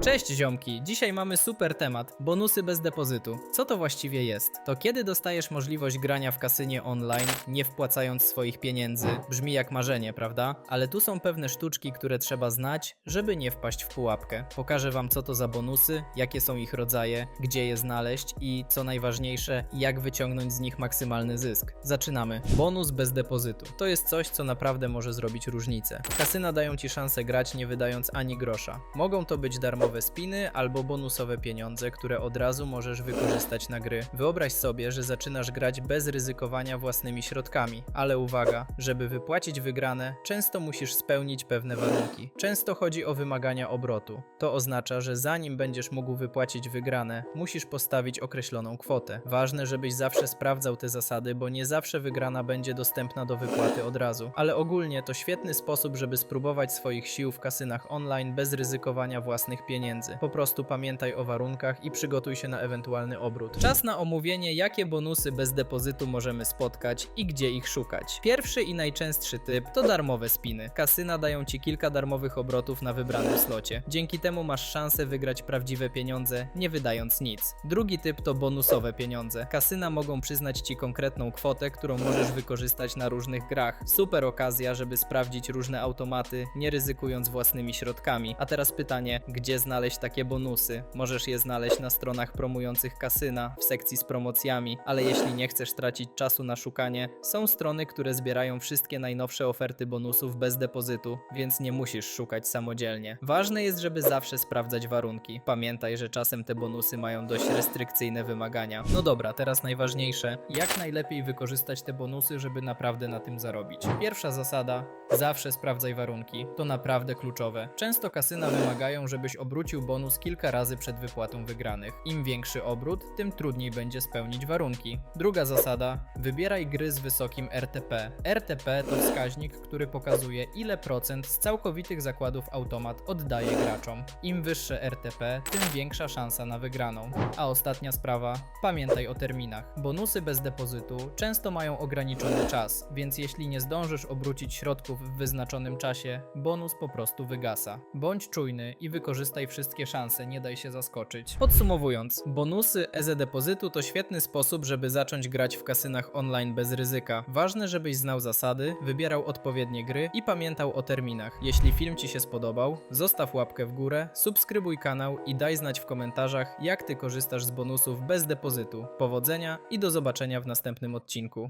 Cześć ziomki, dzisiaj mamy super temat, bonusy bez depozytu. Co to właściwie jest? To kiedy dostajesz możliwość grania w kasynie online, nie wpłacając swoich pieniędzy? Brzmi jak marzenie, prawda? Ale tu są pewne sztuczki, które trzeba znać, żeby nie wpaść w pułapkę. Pokażę wam co to za bonusy, jakie są ich rodzaje, gdzie je znaleźć i co najważniejsze, jak wyciągnąć z nich maksymalny zysk. Zaczynamy. Bonus bez depozytu. To jest coś, co naprawdę może zrobić różnicę. Kasyna dają ci szansę grać nie wydając ani grosza. Mogą to być darmowe spiny albo bonusowe pieniądze, które od razu możesz wykorzystać na gry. Wyobraź sobie, że zaczynasz grać bez ryzykowania własnymi środkami, ale uwaga, żeby wypłacić wygrane, często musisz spełnić pewne warunki. Często chodzi o wymagania obrotu. To oznacza, że zanim będziesz mógł wypłacić wygrane, musisz postawić określoną kwotę. Ważne, żebyś zawsze sprawdzał te zasady, bo nie zawsze wygrana będzie dostępna do wypłaty od razu. Ale ogólnie to świetny sposób, żeby spróbować swoich sił w kasynach online bez ryzykowania własnych pieniędzy. Po prostu pamiętaj o warunkach i przygotuj się na ewentualny obrót. Czas na omówienie, jakie bonusy bez depozytu możemy spotkać i gdzie ich szukać. Pierwszy i najczęstszy typ to darmowe spiny. Kasyna dają ci kilka darmowych obrotów na wybranym slocie. Dzięki temu masz szansę wygrać prawdziwe pieniądze, nie wydając nic. Drugi typ to bonusowe pieniądze. Kasyna mogą przyznać ci konkretną kwotę, którą możesz wykorzystać na różnych grach. Super okazja, żeby sprawdzić różne automaty, nie ryzykując własnymi środkami. A teraz pytanie, gdzie znaleźć takie bonusy? Możesz je znaleźć na stronach promujących kasyna, w sekcji z promocjami, ale jeśli nie chcesz tracić czasu na szukanie, są strony, które zbierają wszystkie najnowsze oferty bonusów bez depozytu, więc nie musisz szukać samodzielnie. Ważne jest, żeby zawsze sprawdzać warunki. Pamiętaj, że czasem te bonusy mają dość restrykcyjne wymagania. No dobra, teraz najważniejsze. Jak najlepiej wykorzystać te bonusy, żeby naprawdę na tym zarobić? Pierwsza zasada: zawsze sprawdzaj warunki. To naprawdę kluczowe. Często kasyna wymagają, żebyś obrócił bonus kilka razy przed wypłatą wygranych. Im większy obrót, tym trudniej będzie spełnić warunki. Druga zasada: wybieraj gry z wysokim RTP. RTP to wskaźnik, który pokazuje, ile procent z całkowitych zakładów automat oddaje graczom. Im wyższe RTP, tym większa szansa na wygraną. A ostatnia sprawa: pamiętaj o terminach. Bonusy bez depozytu często mają ograniczony czas, więc jeśli nie zdążysz obrócić środków w wyznaczonym czasie, bonus po prostu wygasa. Bądź czujny i wykorzystaj wszystkie szanse, nie daj się zaskoczyć. Podsumowując, bonusy EZ depozytu to świetny sposób, żeby zacząć grać w kasynach online bez ryzyka. Ważne, żebyś znał zasady, wybierał odpowiednie gry i pamiętał o terminach. Jeśli film Ci się spodobał, zostaw łapkę w górę, subskrybuj kanał i daj znać w komentarzach, jak Ty korzystasz z bonusów bez depozytu. Powodzenia i do zobaczenia w następnym odcinku.